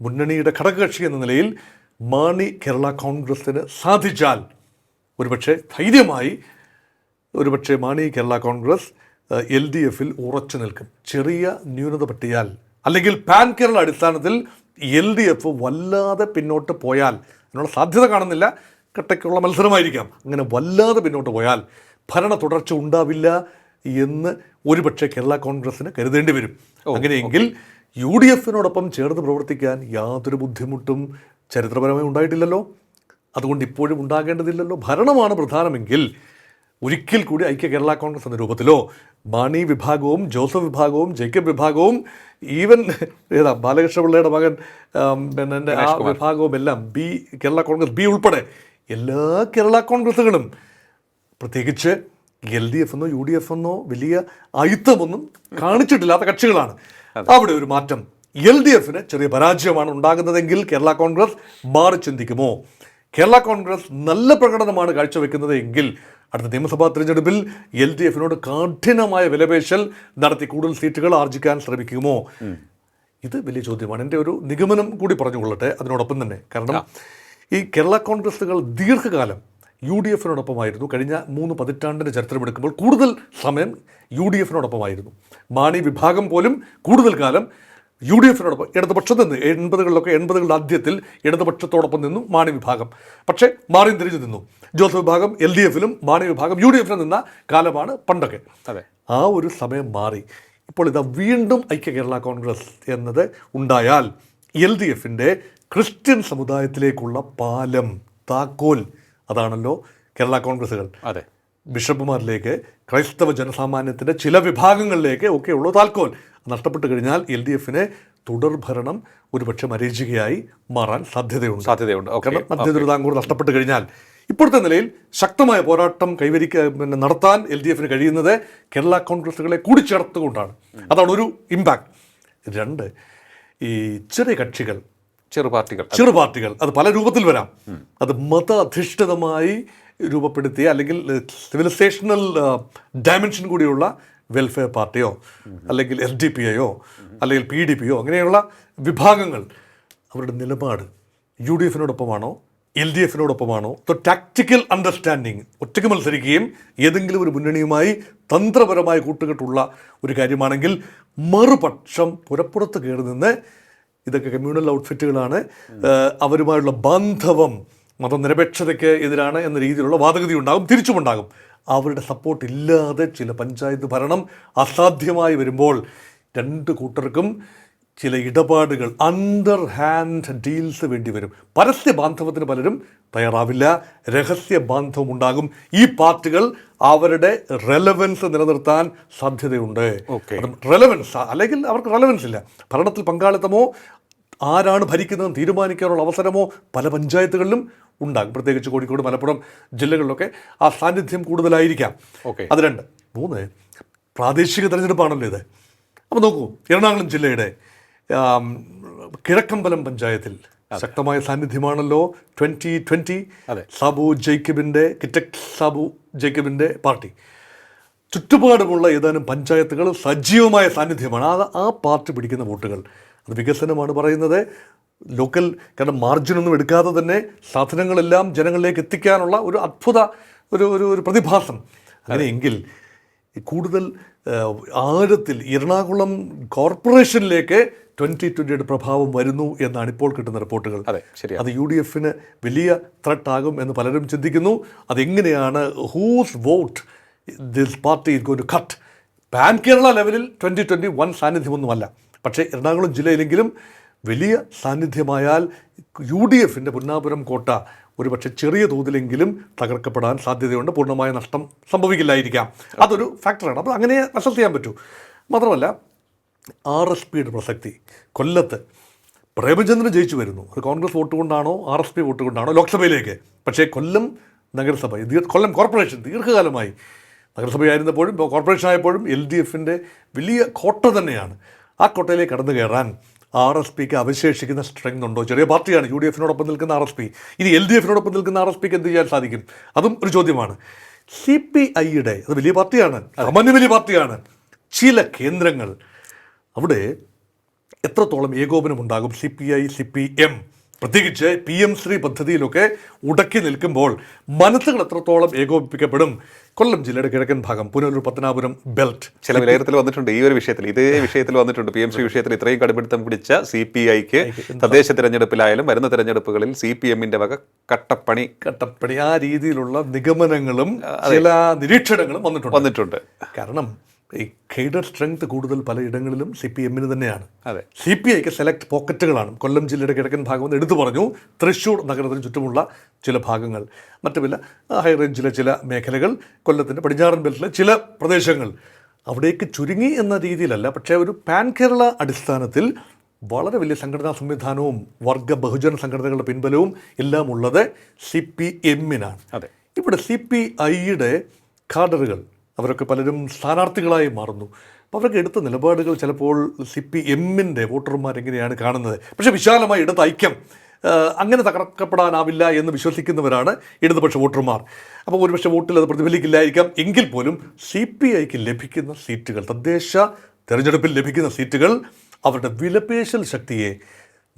മുന്നണിയുടെ ഘടകകക്ഷി എന്ന നിലയിൽ മാണി കേരള കോൺഗ്രസിന് സാധിച്ചാൽ ഒരുപക്ഷെ ധൈര്യമായി ഒരുപക്ഷെ മാണി കേരള കോൺഗ്രസ് എൽ ഡി എഫിൽ ഉറച്ചു നിൽക്കും. ചെറിയ ന്യൂനത പറ്റിയാൽ അല്ലെങ്കിൽ പാൻ കേരള അടിസ്ഥാനത്തിൽ എൽ ഡി എഫ് വല്ലാതെ പിന്നോട്ട് പോയാൽ അതിനുള്ള സാധ്യത കാണുന്നില്ല കട്ടയ്ക്കുള്ള മത്സരമായിരിക്കാം. അങ്ങനെ വല്ലാതെ പിന്നോട്ട് പോയാൽ ഭരണ തുടർച്ച ഉണ്ടാവില്ല എന്ന് ഒരുപക്ഷെ കേരള കോൺഗ്രസിന് കരുതേണ്ടി വരും. അങ്ങനെയെങ്കിൽ യു ഡി എഫിനോടൊപ്പം ചേർന്ന് പ്രവർത്തിക്കാൻ യാതൊരു ബുദ്ധിമുട്ടും ചരിത്രപരമായി ഉണ്ടായിട്ടില്ലല്ലോ. അതുകൊണ്ട് ഇപ്പോഴും ഉണ്ടാകേണ്ടതില്ലല്ലോ. ഭരണമാണ് പ്രധാനമെങ്കിൽ ഒരിക്കൽ കൂടി ഐക്യ കേരള കോൺഗ്രസ് എന്ന രൂപത്തിലോ മാണി വിഭാഗവും ജോസഫ് വിഭാഗവും ജേക്കബ് വിഭാഗവും ഈവൻ ഏതാ ബാലകൃഷ്ണപിള്ളയുടെ മകൻ പിന്നെ എന്റെ ആ വിഭാഗവും എല്ലാം ബി കേരള കോൺഗ്രസ് ബി ഉൾപ്പെടെ എല്ലാ കേരള കോൺഗ്രസുകളും പ്രത്യേകിച്ച് എൽ ഡി എഫ് എന്നോ യു ഡി എഫ് എന്നോ വലിയ അയിത്തമൊന്നും കാണിച്ചിട്ടില്ലാത്ത കക്ഷികളാണ്. അവിടെ ഒരു മാറ്റം. എൽ ഡി എഫിന് ചെറിയ പരാജയമാണ് ഉണ്ടാകുന്നതെങ്കിൽ കേരള കോൺഗ്രസ് മാറി ചിന്തിക്കുമോ? കേരള കോൺഗ്രസ് നല്ല പ്രകടനമാണ് കാഴ്ചവെക്കുന്നത് എങ്കിൽ അടുത്ത നിയമസഭാ തിരഞ്ഞെടുപ്പിൽ എൽ ഡി എഫിനോട് കഠിനമായ വിലപേശൽ നടത്തി കൂടുതൽ സീറ്റുകൾ ആർജിക്കാൻ ശ്രമിക്കുമോ? ഇത് വലിയ ചോദ്യമാണ്. എന്റെ ഒരു നിഗമനം കൂടി പറഞ്ഞുകൊള്ളട്ടെ അതിനോടൊപ്പം തന്നെ. കാരണം ഈ കേരള കോൺഗ്രസുകൾ ദീർഘകാലം യു ഡി എഫിനോടൊപ്പമായിരുന്നു. കഴിഞ്ഞ മൂന്ന് പതിറ്റാണ്ടിന്റെ ചരിത്രമെടുക്കുമ്പോൾ കൂടുതൽ സമയം യു ഡി എഫിനോടൊപ്പമായിരുന്നു. മാണി വിഭാഗം പോലും കൂടുതൽ കാലം യു ഡി എഫിനോടൊപ്പം ഇടതുപക്ഷത്ത് നിന്ന് എൺപതുകളിലൊക്കെ എൺപതുകളുടെ ആദ്യത്തിൽ ഇടതുപക്ഷത്തോടൊപ്പം നിന്നു മാണി വിഭാഗം. പക്ഷേ മാറിയും തിരിഞ്ഞു നിന്നു. ജോസഫ് വിഭാഗം എൽ ഡി എഫിലും മാണി വിഭാഗം യു ഡി എഫിലും നിന്ന കാലമാണ് പണ്ടൊക്കെ. അതെ. ആ ഒരു സമയം മാറി. ഇപ്പോൾ ഇതാ വീണ്ടും ഐക്യ കേരള കോൺഗ്രസ് എന്നത് ഉണ്ടായാൽ എൽ ഡി എഫിന്റെ ക്രിസ്ത്യൻ സമുദായത്തിലേക്കുള്ള പാലം താക്കോൽ അതാണല്ലോ കേരള കോൺഗ്രസ്സുകൾ. അതെ. ബിഷപ്പുമാരിലേക്ക് ക്രൈസ്തവ ജനസാമാന്യത്തിന്റെ ചില വിഭാഗങ്ങളിലേക്ക് ഒക്കെ ഉള്ളൂ താൽക്കോൽ നഷ്ടപ്പെട്ടു കഴിഞ്ഞാൽ എൽ ഡി എഫിനെ തുടർഭരണം ഒരുപക്ഷെ മരീചികയായി മാറാൻ സാധ്യതയുണ്ട്. സാധ്യതയുണ്ട്. ഓക്കെ. കാരണം മധ്യ തിരുവിതാംകൂർ നഷ്ടപ്പെട്ടു കഴിഞ്ഞാൽ ഇപ്പോഴത്തെ നിലയിൽ ശക്തമായ പോരാട്ടം കൈവരിക്ക പിന്നെ നടത്താൻ എൽ ഡി എഫിന് കഴിയുന്നത് കേരള കോൺഗ്രസുകളെ കൂടി ചേർത്തുകൊണ്ടാണ്. അതാണ് ഒരു ഇമ്പാക്ട് രണ്ട് ഈ ചെറിയ കക്ഷികൾ ചെറു പാർട്ടികൾ ചെറു പാർട്ടികൾ അത് പല രൂപത്തിൽ വരാം. അത് മത അധിഷ്ഠിതമായി രൂപപ്പെടുത്തിയ അല്ലെങ്കിൽ സിവിലൈസേഷണൽ ഡയമെൻഷൻ കൂടിയുള്ള വെൽഫെയർ പാർട്ടിയോ അല്ലെങ്കിൽ എസ് ഡി പി ഐയോ അല്ലെങ്കിൽ പി ഡി പിയോ അങ്ങനെയുള്ള വിഭാഗങ്ങൾ അവരുടെ നിലപാട് യു ഡി എഫിനോടൊപ്പമാണോ എൽ ഡി എഫിനോടൊപ്പമാണോ ടാക്ടിക്കൽ അണ്ടർസ്റ്റാൻഡിങ് ഒറ്റയ്ക്ക് മത്സരിക്കുകയും ഏതെങ്കിലും ഒരു മുന്നണിയുമായി തന്ത്രപരമായി കൂട്ടുകെട്ടുള്ള ഒരു കാര്യമാണെങ്കിൽ മറുപക്ഷം പുരപ്പുറത്ത് കയറി നിന്ന് ഇതൊക്കെ കമ്മ്യൂണൽ ഔട്ട്ഫിറ്റുകളാണ് അവരുമായുള്ള ബാന്ധവം മതനിരപേക്ഷതയ്ക്ക് എതിരാണ് എന്ന രീതിയിലുള്ള വാദഗതി ഉണ്ടാകും തിരിച്ചുമുണ്ടാകും. അവരുടെ സപ്പോർട്ട് ഇല്ലാതെ ചില പഞ്ചായത്ത് ഭരണം അസാധ്യമായി വരുമ്പോൾ രണ്ട് കൂട്ടർക്കും ചില ഇടപാടുകൾ അണ്ടർ ഹാൻഡ് ഡീൽസ് വേണ്ടി വരും. പരസ്യ ബാന്ധവത്തിന് പലരും തയ്യാറാവില്ല. രഹസ്യ ബാന്ധവം ഉണ്ടാകും. ഈ പാർട്ടികൾ അവരുടെ റെലവൻസ് നിലനിർത്താൻ സാധ്യതയുണ്ട്. റെലവൻസ് അല്ലെങ്കിൽ അവർക്ക് റെലവൻസ് ഇല്ല. ഭരണത്തിൽ പങ്കാളിത്തമോ ആരാണ് ഭരിക്കുന്നതെന്ന് തീരുമാനിക്കാനുള്ള അവസരമോ പല പഞ്ചായത്തുകളിലും ഉണ്ടാകും. പ്രത്യേകിച്ച് കോഴിക്കോട് മലപ്പുറം ജില്ലകളിലൊക്കെ ആ സാന്നിധ്യം കൂടുതലായിരിക്കാം. ഓക്കെ. അത് രണ്ട്. മൂന്ന് പ്രാദേശിക തെരഞ്ഞെടുപ്പാണല്ലോ ഇത്. അപ്പോൾ നോക്കൂ എറണാകുളം ജില്ലയുടെ കിഴക്കമ്പലം പഞ്ചായത്തിൽ ശക്തമായ സാന്നിധ്യമാണല്ലോ ട്വന്റി ട്വന്റി അതെ. സാബു ജേക്കബിന്റെ കിറ്റക് സാബു ജേക്കബിന്റെ പാർട്ടി. ചുറ്റുപാടുമുള്ള ഏതാനും പഞ്ചായത്തുകൾ സജീവമായ സാന്നിധ്യമാണ്. ആ ആ പാർട്ടി പിടിക്കുന്ന വോട്ടുകൾ. അത് വികസനമാണ് പറയുന്നത്. ലോക്കൽ കാരണം മാർജിനൊന്നും എടുക്കാതെ തന്നെ സാധനങ്ങളെല്ലാം ജനങ്ങളിലേക്ക് എത്തിക്കാനുള്ള ഒരു അത്ഭുത ഒരു ഒരു ഒരു പ്രതിഭാസം. അങ്ങനെയെങ്കിൽ കൂടുതൽ ആഴത്തിൽ എറണാകുളം കോർപ്പറേഷനിലേക്ക് ട്വന്റി ട്വന്റിയുടെ പ്രഭാവം വരുന്നു എന്നാണ് ഇപ്പോൾ കിട്ടുന്ന റിപ്പോർട്ടുകൾ. അതെ ശരി അത് യു ഡി എഫിന് വലിയ ത്രട്ട് ആകും എന്ന് പലരും ചിന്തിക്കുന്നു. അതെങ്ങനെയാണ് whose vote this party is going to cut pan Kerala ലെവലിൽ ട്വന്റി ട്വന്റി വൺ സാന്നിധ്യമൊന്നുമല്ല. പക്ഷേ എറണാകുളം ജില്ലയിലെങ്കിലും വലിയ സാന്നിധ്യമായാൽ യു ഡി എഫിന്റെ പുന്നാപുരം കോട്ട ഒരുപക്ഷെ ചെറിയ തോതിലെങ്കിലും തകർക്കപ്പെടാൻ സാധ്യതയുണ്ട്. പൂർണമായ നഷ്ടം സംഭവിക്കില്ലായിരിക്കാം. അതൊരു ഫാക്ടറാണ്. അപ്പോൾ അങ്ങനെ അസസ് ചെയ്യാൻ പറ്റൂ. മാത്രമല്ല ആർ എസ് പിയുടെ പ്രസക്തി. കൊല്ലത്ത് പ്രേമചന്ദ്രൻ ജയിച്ചു വരുന്നു. അത് കോൺഗ്രസ് വോട്ട് കൊണ്ടാണോ ആർ എസ് പി വോട്ട് കൊണ്ടാണോ ലോക്സഭയിലേക്ക്? പക്ഷേ കൊല്ലം നഗരസഭ കൊല്ലം കോർപ്പറേഷൻ ദീർഘകാലമായി നഗരസഭയായിരുന്നപ്പോഴും കോർപ്പറേഷൻ ആയപ്പോഴും എൽ ഡി എഫിന്റെ വലിയ കോട്ട തന്നെയാണ്. ആ കോട്ടയിലേക്ക് കടന്നു കയറാൻ ആർ എസ് പിക്ക് അവശേഷിക്കുന്ന സ്ട്രെങ്ത് ഉണ്ടോ? ചെറിയ പാർട്ടിയാണ് യു ഡി എഫിനോടൊപ്പം നിൽക്കുന്ന ആർ എസ് പി. ഇനി എൽ ഡി എഫിനോടൊപ്പം നിൽക്കുന്ന ആർ എസ് പിക്ക് എന്ത് ചെയ്യാൻ സാധിക്കും? അതും ഒരു ചോദ്യമാണ്. സി പി ഐയുടെ അത് വലിയ പാർട്ടിയാണ് സാമാന്യ വലിയ പാർട്ടിയാണ് ചില കേന്ദ്രങ്ങൾ അവിടെ എത്രത്തോളം ഏകോപനമുണ്ടാകും? C P I C P M പ്രത്യേകിച്ച് പി എം ശ്രീ പദ്ധതിയിലൊക്കെ ഉടക്കി നിൽക്കുമ്പോൾ മനസ്സുകൾ എത്രത്തോളം ഏകോപിപ്പിക്കപ്പെടും? കൊല്ലം ജില്ലയുടെ കിഴക്കൻ ഭാഗം പുനലൂർ പത്തനാപുരം ബെൽറ്റ്. ചില വിലയിരുത്തൽ വന്നിട്ടുണ്ട്. ഈ ഒരു വിഷയത്തിൽ ഇതേ വിഷയത്തിൽ വന്നിട്ടുണ്ട്. പി എം ശ്രീ വിഷയത്തിൽ ഇത്രയും കടുപിടുത്തം പിടിച്ച സി പി ഐക്ക് തദ്ദേശ തെരഞ്ഞെടുപ്പിലായാലും വരുന്ന തെരഞ്ഞെടുപ്പുകളിൽ സി പി എമ്മിന്റെ വക കട്ടപ്പണി. കട്ടപ്പണി. ആ രീതിയിലുള്ള നിഗമനങ്ങളും ചില നിരീക്ഷണങ്ങളും വന്നിട്ടുണ്ട്. വന്നിട്ടുണ്ട്. കാരണം ഈ കേഡർ സ്ട്രെങ്ത് കൂടുതൽ പലയിടങ്ങളിലും സി പി എമ്മിന് തന്നെയാണ്. അതെ. സി പി ഐക്ക് സെലക്ട് പോക്കറ്റുകളാണ് കൊല്ലം ജില്ലയുടെ കിഴക്കൻ ഭാഗം എന്ന് എടുത്തു പറഞ്ഞു. തൃശ്ശൂർ നഗരത്തിന് ചുറ്റുമുള്ള ചില ഭാഗങ്ങൾ. മറ്റു ചില ഹൈറേഞ്ചിലെ ചില മേഖലകൾ കൊല്ലത്തിന്റെ പടിഞ്ഞാറൻ ബെൽറ്റിലെ ചില പ്രദേശങ്ങൾ. അവിടേക്ക് ചുരുങ്ങി എന്ന രീതിയിലല്ല പക്ഷേ ഒരു പാൻ കേരള അടിസ്ഥാനത്തിൽ വളരെ വലിയ സംഘടനാ സംവിധാനവും വർഗ ബഹുജന സംഘടനകളുടെ പിൻബലവും എല്ലാം ഉള്ളത് സി പി എമ്മിനാണ് അതെ. ഇവിടെ സി പി ഐയുടെ കാഡറുകൾ അവരൊക്കെ പലരും സ്ഥാനാർത്ഥികളായി മാറുന്നു. അപ്പോൾ അവരൊക്കെ എടുത്ത നിലപാടുകൾ ചിലപ്പോൾ സി പി എമ്മിന്റെ വോട്ടർമാരെങ്ങനെയാണ് കാണുന്നത്? പക്ഷേ വിശാലമായി ഇടത് ഐക്യം അങ്ങനെ തകർക്കപ്പെടാനാവില്ല എന്ന് വിശ്വസിക്കുന്നവരാണ് ഇടതുപക്ഷ വോട്ടർമാർ. അപ്പോൾ ഒരുപക്ഷെ വോട്ടിൽ അത് പ്രതിഫലിക്കില്ലായിരിക്കാം. എങ്കിൽ പോലും സി പി ഐക്ക് ലഭിക്കുന്ന സീറ്റുകൾ തദ്ദേശ തെരഞ്ഞെടുപ്പിൽ ലഭിക്കുന്ന സീറ്റുകൾ അവരുടെ വിലപേശൽ ശക്തിയെ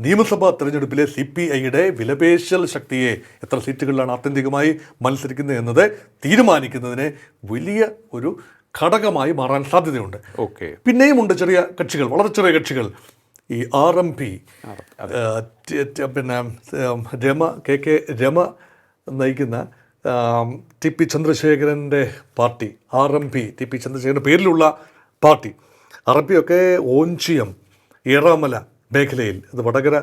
നിയമസഭാ തെരഞ്ഞെടുപ്പിലെ സി പി ഐയുടെ വിലപേശൽ ശക്തിയെ എത്ര സീറ്റുകളിലാണ് ആത്യന്തികമായി മത്സരിക്കുന്നത് എന്നത് തീരുമാനിക്കുന്നതിന് വലിയ ഒരു ഘടകമായി മാറാൻ സാധ്യതയുണ്ട്. ഓക്കെ. പിന്നെയും ഉണ്ട് ചെറിയ കക്ഷികൾ വളരെ ചെറിയ കക്ഷികൾ. ഈ ആർ എം പി പിന്നെ രമ കെ കെ രമ നയിക്കുന്ന ടി പി ചന്ദ്രശേഖരന്റെ party R M P T P ചന്ദ്രശേഖരന്റെ പേരിലുള്ള പാർട്ടി. ആർ എം പി ഒക്കെ ഓഞ്ചിയം ഏറാമല മേഖലയിൽ അത് വടകര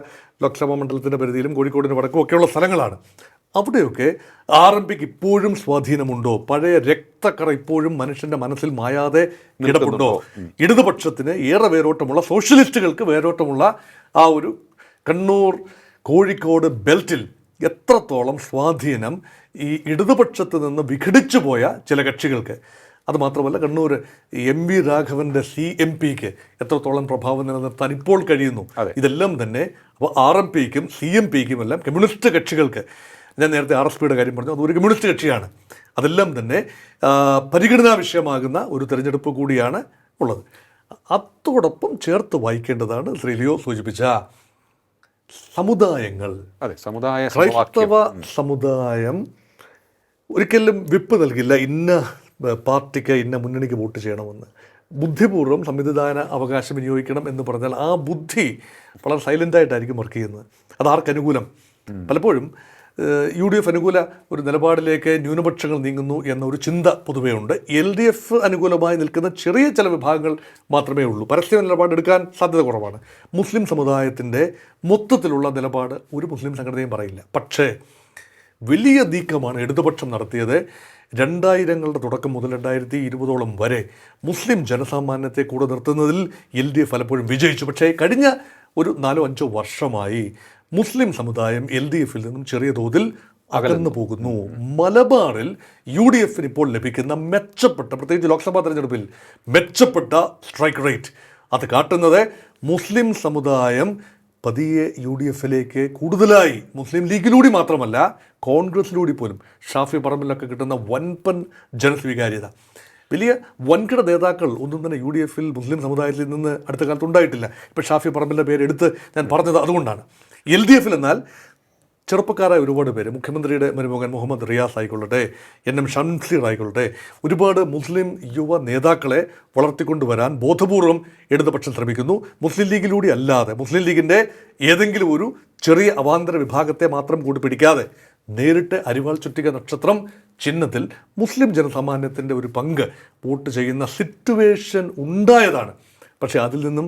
ലോക്സഭാ മണ്ഡലത്തിന്റെ പരിധിയിലും കോഴിക്കോടിന്റെ വടക്കും ഒക്കെയുള്ള സ്ഥലങ്ങളാണ്. അവിടെയൊക്കെ ആർ എം പിക്ക് ഇപ്പോഴും സ്വാധീനമുണ്ടോ? പഴയ രക്തക്കറ ഇപ്പോഴും മനുഷ്യന്റെ മനസ്സിൽ മായാതെ കിടപ്പുണ്ടോ? ഇടതുപക്ഷത്തിന് ഏറെ വേരോട്ടമുള്ള സോഷ്യലിസ്റ്റുകൾക്ക് വേരോട്ടമുള്ള ആ ഒരു കണ്ണൂർ കോഴിക്കോട് ബെൽറ്റിൽ എത്രത്തോളം സ്വാധീനം ഈ ഇടതുപക്ഷത്ത് നിന്ന് വിഘടിച്ചു പോയ ചില കക്ഷികൾക്ക്? അത് മാത്രമല്ല കണ്ണൂർ എം വി രാഘവന്റെ സി എം പിക്ക് എത്രത്തോളം പ്രഭാവം നിലനിർത്താൻ ഇപ്പോൾ കഴിയുന്നു. ഇതെല്ലാം തന്നെ അപ്പോൾ ആർ എം പിക്കും സി എം പിക്കും എല്ലാം കമ്മ്യൂണിസ്റ്റ് കക്ഷികൾക്ക് ഞാൻ നേരത്തെ ആർ എസ് പിയുടെ കാര്യം പറഞ്ഞു അതൊരു കമ്മ്യൂണിസ്റ്റ് കക്ഷിയാണ്. അതെല്ലാം തന്നെ പരിഗണനാ വിഷയമാകുന്ന ഒരു തെരഞ്ഞെടുപ്പ് കൂടിയാണ് ഉള്ളത്. അതോടൊപ്പം ചേർത്ത് വായിക്കേണ്ടതാണ് ശ്രീ ലിയോ സൂചിപ്പിച്ച സമുദായങ്ങൾ. അതെ സമുദായ ക്രൈസ്തവ സമുദായം ഒരിക്കലും വിപ്പ് നൽകില്ല. ഇന്ന പാർട്ടിക്ക് ഇന്ന മുന്നണിക്ക് വോട്ട് ചെയ്യണമെന്ന്. ബുദ്ധിപൂർവം സംവിധാന അവകാശം വിനിയോഗിക്കണം എന്ന് പറഞ്ഞാൽ ആ ബുദ്ധി വളരെ സൈലന്റായിട്ടായിരിക്കും വർക്ക് ചെയ്യുന്നത്. അത് ആർക്ക് അനുകൂലം? പലപ്പോഴും യു ഡി എഫ് അനുകൂല ഒരു നിലപാടിലേക്ക് ന്യൂനപക്ഷങ്ങൾ നീങ്ങുന്നു എന്നൊരു ചിന്ത പൊതുവെയുണ്ട് എൽ ഡി എഫ് അനുകൂലമായി നിൽക്കുന്ന ചെറിയ ചില വിഭാഗങ്ങൾ മാത്രമേ ഉള്ളൂ. പരസ്യ നിലപാടെടുക്കാൻ സാധ്യത കുറവാണ്. മുസ്ലിം സമുദായത്തിന്റെ മൊത്തത്തിലുള്ള നിലപാട് ഒരു മുസ്ലിം സംഘടനയും പറയില്ല. പക്ഷേ വലിയ നീക്കമാണ് ഇടതുപക്ഷം നടത്തിയത്. രണ്ടായിരങ്ങളുടെ തുടക്കം മുതൽ രണ്ടായിരത്തി ഇരുപതോളം വരെ മുസ്ലിം ജനസാമാന്യത്തെ കൂടെ നിർത്തുന്നതിൽ എൽ ഡി എഫ് പലപ്പോഴും വിജയിച്ചു. പക്ഷേ കഴിഞ്ഞ ഒരു നാലോ അഞ്ചോ വർഷമായി മുസ്ലിം സമുദായം എൽ ഡി എഫിൽ നിന്നും ചെറിയ തോതിൽ അകന്നു പോകുന്നു. മലബാറിൽ യു ഡി എഫിന് ഇപ്പോൾ ലഭിക്കുന്ന മെച്ചപ്പെട്ട പ്രത്യേകിച്ച് ലോക്സഭാ തെരഞ്ഞെടുപ്പിൽ മെച്ചപ്പെട്ട സ്ട്രൈക്ക് റേറ്റ്. അത് കാട്ടുന്നത് മുസ്ലിം സമുദായം പതിയെ യു ഡി എഫിലേക്ക് കൂടുതലായി മുസ്ലിം ലീഗിലൂടെ മാത്രമല്ല കോൺഗ്രസിലൂടെ പോലും ഷാഫി പറമ്പിലൊക്കെ കിട്ടുന്ന വൻപൻ ജനസ്വീകാര്യത. വലിയ വൻകിട നേതാക്കൾ ഒന്നും തന്നെ യു ഡി എഫിൽ മുസ്ലിം സമുദായത്തിൽ നിന്ന് അടുത്ത കാലത്ത് ഉണ്ടായിട്ടില്ല. ഇപ്പോൾ ഷാഫി പറമ്പിന്റെ പേരെടുത്ത് ഞാൻ പറഞ്ഞത് അതുകൊണ്ടാണ്. എൽ ഡി എഫിൽ എന്നാൽ ചെറുപ്പക്കാരായ ഒരുപാട് പേര് മുഖ്യമന്ത്രിയുടെ മരുമകൻ മുഹമ്മദ് റിയാസ് ആയിക്കൊള്ളട്ടെ എൻ എം ഷംസീർ ആയിക്കൊള്ളട്ടെ ഒരുപാട് മുസ്ലിം യുവ നേതാക്കളെ വളർത്തിക്കൊണ്ടുവരാൻ ബോധപൂർവം ഇടതുപക്ഷം ശ്രമിക്കുന്നു. മുസ്ലിം ലീഗിലൂടെ അല്ലാതെ മുസ്ലിം ലീഗിന്റെ ഏതെങ്കിലും ഒരു ചെറിയ അവാന്തര വിഭാഗത്തെ മാത്രം കൂടി പിടിക്കാതെ നേരിട്ട് അരിവാൾ ചുറ്റിക നക്ഷത്രം ചിഹ്നത്തിൽ മുസ്ലിം ജനസാമാന്യത്തിന്റെ ഒരു പങ്ക് വോട്ട് ചെയ്യുന്ന സിറ്റുവേഷൻ ഉണ്ടായതാണ്. പക്ഷേ അതിൽ നിന്നും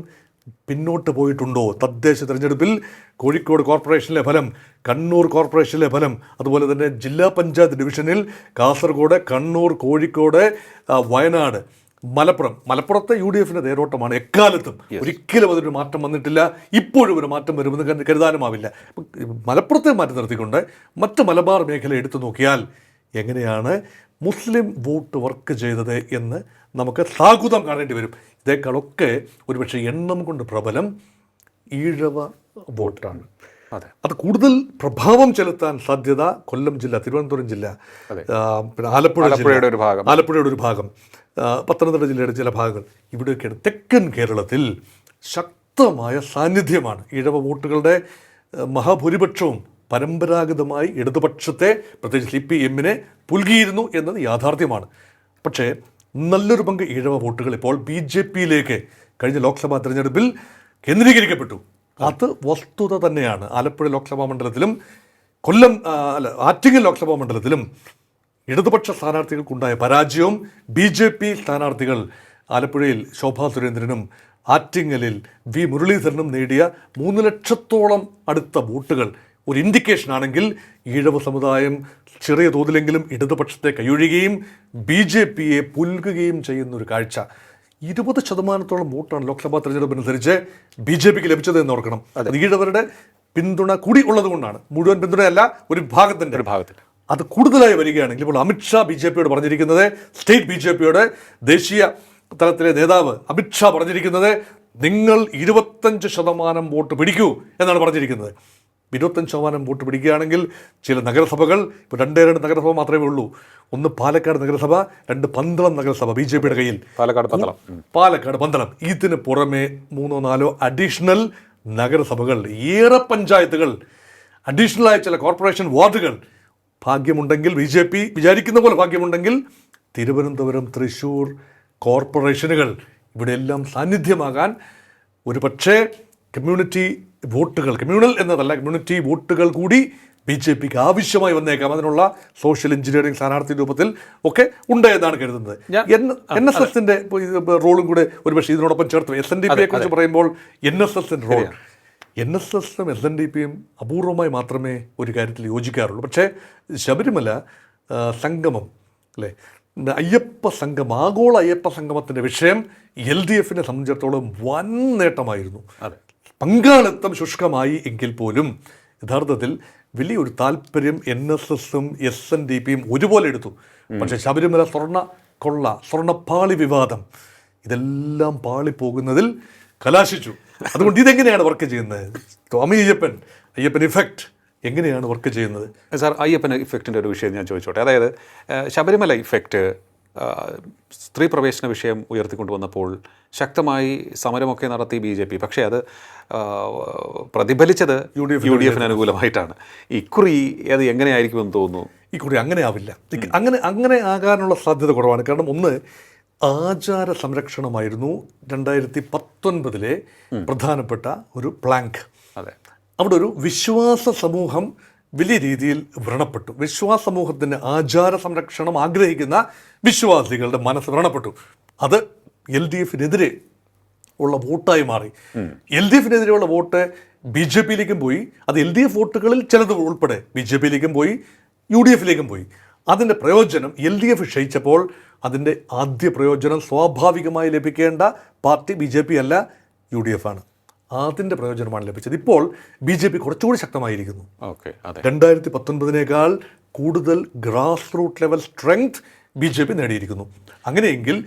പിന്നോട്ട് പോയിട്ടുണ്ടോ? തദ്ദേശ തിരഞ്ഞെടുപ്പിൽ കോഴിക്കോട് കോർപ്പറേഷനിലെ ഫലം കണ്ണൂർ കോർപ്പറേഷനിലെ ഫലം അതുപോലെ തന്നെ ജില്ലാ പഞ്ചായത്ത് ഡിവിഷനിൽ കാസർഗോഡ് കണ്ണൂർ കോഴിക്കോട് വയനാട് മലപ്പുറം. മലപ്പുറത്തെ യു ഡി എഫിന്റെ നേരോട്ടമാണ് എക്കാലത്തും ഒരിക്കലും അതൊരു മാറ്റം വന്നിട്ടില്ല. ഇപ്പോഴും ഒരു മാറ്റം വരുമെന്ന് കരുതി- കരുതാനുമാവില്ല. മലപ്പുറത്തെ മാറ്റി നിർത്തിക്കൊണ്ട് മറ്റ് മലബാർ മേഖല എടുത്തു നോക്കിയാൽ എങ്ങനെയാണ് മുസ്ലിം വോട്ട് വർക്ക് ചെയ്തത് എന്ന് നമുക്ക് സാഹുതം കാണേണ്ടി വരും. ഇതേക്കാളൊക്കെ ഒരുപക്ഷെ എണ്ണം കൊണ്ട് പ്രബലം ഈഴവ വോട്ടാണ് അതെ. അത് കൂടുതൽ പ്രഭാവം ചെലുത്താൻ സാധ്യത കൊല്ലം ജില്ല തിരുവനന്തപുരം ജില്ല പിന്നെ ആലപ്പുഴ ആലപ്പുഴയുടെ ഒരു ഭാഗം. ആലപ്പുഴയുടെ ഒരു ഭാഗം പത്തനംതിട്ട ജില്ലയുടെ ചില ഭാഗങ്ങൾ. ഇവിടെയൊക്കെയാണ് തെക്കൻ കേരളത്തിൽ ശക്തമായ സാന്നിധ്യമാണ് ഈഴവ വോട്ടുകളുടെ മഹാഭൂരിപക്ഷവും പരമ്പരാഗതമായി ഇടതുപക്ഷത്തെ പ്രത്യേകിച്ച് സി പി എമ്മിനെ പുൽകിയിരുന്നു എന്നത് യാഥാർത്ഥ്യമാണ്. പക്ഷേ നല്ലൊരു പങ്ക് ഈഴവ വോട്ടുകൾ ഇപ്പോൾ ബി ജെ പിയിലേക്ക് കഴിഞ്ഞ ലോക്സഭാ തെരഞ്ഞെടുപ്പിൽ കേന്ദ്രീകരിക്കപ്പെട്ടു. അത് വസ്തുത തന്നെയാണ്. ആലപ്പുഴ ലോക്സഭാ മണ്ഡലത്തിലും കൊല്ലം അല്ല ആറ്റിങ്ങൽ ലോക്സഭാ മണ്ഡലത്തിലും ഇടതുപക്ഷ സ്ഥാനാർത്ഥികൾക്കുണ്ടായ പരാജയവും ബി ജെ പി സ്ഥാനാർത്ഥികൾ ആലപ്പുഴയിൽ ശോഭാ സുരേന്ദ്രനും ആറ്റിങ്ങലിൽ വി മുരളീധരനും നേടിയ മൂന്ന് ലക്ഷത്തോളം അടുത്ത വോട്ടുകൾ ഒരു ഇൻഡിക്കേഷൻ ആണെങ്കിൽ ഈഴവ സമുദായം ചെറിയ തോതിലെങ്കിലും ഇടതുപക്ഷത്തെ കൈയൊഴിയുകയും ബി ജെ പിയെ പുൽകുകയും ചെയ്യുന്ന ഒരു കാഴ്ച. ഇരുപത് ശതമാനത്തോളം വോട്ടാണ് ലോക്സഭാ തെരഞ്ഞെടുപ്പനുസരിച്ച് ബി ജെ പിക്ക് ലഭിച്ചത് എന്ന് ഓർക്കണം. അത്. ഈഴവരുടെ പിന്തുണ കൂടി ഉള്ളതുകൊണ്ടാണ് മുഴുവൻ പിന്തുണയല്ല ഒരു ഭാഗത്തിന്റെ ഒരു ഭാഗത്തിൽ അത് കൂടുതലായി വരികയാണെങ്കിൽ ഇപ്പോൾ അമിത്ഷാ ബി ജെ പിയോട് പറഞ്ഞിരിക്കുന്നത് സ്റ്റേറ്റ് ബി ജെ പിയുടെ ദേശീയ തലത്തിലെ നേതാവ് അമിത്ഷാ പറഞ്ഞിരിക്കുന്നത് നിങ്ങൾ ഇരുപത്തഞ്ച് ശതമാനം വോട്ട് പിടിക്കൂ എന്നാണ് പറഞ്ഞിരിക്കുന്നത്. ഇരുപത്തഞ്ച് ശതമാനം വോട്ട് പിടിക്കുകയാണെങ്കിൽ ചില നഗരസഭകൾ ഇപ്പോൾ രണ്ടേ രണ്ട് നഗരസഭ മാത്രമേ ഉള്ളൂ. ഒന്ന് പാലക്കാട് നഗരസഭ രണ്ട് പന്തളം നഗരസഭ ബി ജെ പിയുടെ കയ്യിൽ. പാലക്കാട് പന്തളം. പാലക്കാട് പന്തളം. ഇതിന് പുറമെ മൂന്നോ നാലോ അഡീഷണൽ നഗരസഭകൾ ഏറെ പഞ്ചായത്തുകൾ അഡീഷണലായ ചില കോർപ്പറേഷൻ വാർഡുകൾ. ഭാഗ്യമുണ്ടെങ്കിൽ ബി ജെ പി വിചാരിക്കുന്ന പോലെ ഭാഗ്യമുണ്ടെങ്കിൽ തിരുവനന്തപുരം തൃശ്ശൂർ കോർപ്പറേഷനുകൾ ഇവിടെയെല്ലാം സാന്നിധ്യമാകാൻ ഒരു പക്ഷേ കമ്മ്യൂണിറ്റി വോട്ടുകൾ കമ്മ്യൂണൽ എന്നതല്ല കമ്മ്യൂണിറ്റി വോട്ടുകൾ കൂടി ബി ജെ പിക്ക് ആവശ്യമായി വന്നേക്കാം. അതിനുള്ള സോഷ്യൽ എഞ്ചിനീയറിംഗ് സ്ഥാനാർത്ഥി രൂപത്തിൽ ഒക്കെ ഉണ്ട് എന്നാണ് കരുതുന്നത്. എൻ എസ് എസിന്റെ റോളും കൂടെ ഒരുപക്ഷെ ഇതിനോടൊപ്പം ചേർത്ത് എസ് എൻ ഡി പിയെ കുറിച്ച് പറയുമ്പോൾ എൻ എസ് എസിന്റെ റോൾ എൻ എസ് എസും എസ് എൻ ഡി പിയും അപൂർവമായി മാത്രമേ ഒരു കാര്യത്തിൽ യോജിക്കാറുള്ളൂ. പക്ഷേ ശബരിമല സംഗമം അല്ലേ? അയ്യപ്പ സംഗമം ആഗോള അയ്യപ്പ സംഗമത്തിന്റെ വിഷയം എൽ ഡി എഫിനെ സംബന്ധിച്ചിടത്തോളം വൻ നേട്ടമായിരുന്നു. അതെ. പങ്കാളിത്തം ശുഷ്കമായി എങ്കിൽ പോലും യഥാർത്ഥത്തിൽ വലിയൊരു താല്പര്യം എൻ എസ് എസും എസ് എൻ ഡി പിയും ഒരുപോലെ എടുത്തു. പക്ഷേ ശബരിമല സ്വർണ കൊള്ള സ്വർണപ്പാളി വിവാദം ഇതെല്ലാം പാളിപ്പോകുന്നതിൽ കലാശിച്ചു. അതുകൊണ്ട് ഇതെങ്ങനെയാണ് വർക്ക് ചെയ്യുന്നത്? സ്വാമി അയ്യപ്പൻ അയ്യപ്പൻ ഇഫക്റ്റ് എങ്ങനെയാണ് വർക്ക് ചെയ്യുന്നത്? സാർ അയ്യപ്പൻ ഇഫക്റ്റിന്റെ ഒരു വിഷയം ഞാൻ ചോദിച്ചോട്ടെ. അതായത് ശബരിമല ഇഫക്റ്റ് സ്ത്രീ പ്രവേശന വിഷയം ഉയർത്തിക്കൊണ്ടുവന്നപ്പോൾ ശക്തമായി സമരമൊക്കെ നടത്തി ബി ജെ പി. പക്ഷേ അത് പ്രതിഫലിച്ചത് യു ഡി എഫിന് അനുകൂലമായിട്ടാണ്. ഇക്കുറി അത് എങ്ങനെയായിരിക്കുമെന്ന് തോന്നുന്നു? ഇക്കുറി അങ്ങനെ ആവില്ല. അങ്ങനെ അങ്ങനെ ആകാനുള്ള സാധ്യത കുറവാണ്. കാരണം ഒന്ന് ആചാര സംരക്ഷണമായിരുന്നു രണ്ടായിരത്തി പത്തൊൻപതിലെ പ്രധാനപ്പെട്ട ഒരു പ്ലാങ്ക്. അതെ. അവിടെ ഒരു വിശ്വാസ സമൂഹം വലിയ രീതിയിൽ വ്രണപ്പെട്ടു. വിശ്വാസ സമൂഹത്തിന്റെ ആചാര സംരക്ഷണം ആഗ്രഹിക്കുന്ന വിശ്വാസികളുടെ മനസ്സ് വ്രണപ്പെട്ടു. അത് എൽ ഡി എഫിനെതിരെ ഉള്ള വോട്ടായി മാറി. എൽ ഡി എഫിനെതിരെയുള്ള വോട്ട് ബി ജെ പിയിലേക്കും പോയി. അത് എൽ ഡി എഫ് വോട്ടുകളിൽ ചിലത് ഉൾപ്പെടെ ബി ജെ പിയിലേക്കും പോയി യു ഡി എഫിലേക്കും പോയി. അതിന്റെ പ്രയോജനം എൽ ഡി എഫ് ക്ഷയിച്ചപ്പോൾ അതിന്റെ ആദ്യ പ്രയോജനം സ്വാഭാവികമായി ലഭിക്കേണ്ട പാർട്ടി ബി ജെ പി അല്ല യു ഡി എഫ് ആണ്. അതിന്റെ പ്രയോജനമാണ് ലഭിച്ചത്. ഇപ്പോൾ ബി ജെ പി കുറച്ചുകൂടി ശക്തമായിരിക്കുന്നു. ഓക്കെ അതെ. രണ്ടായിരത്തി പത്തൊൻപതിനേക്കാൾ കൂടുതൽ grass root level strength B J P നേടിയിരിക്കുന്നു. അങ്ങനെയെങ്കിൽ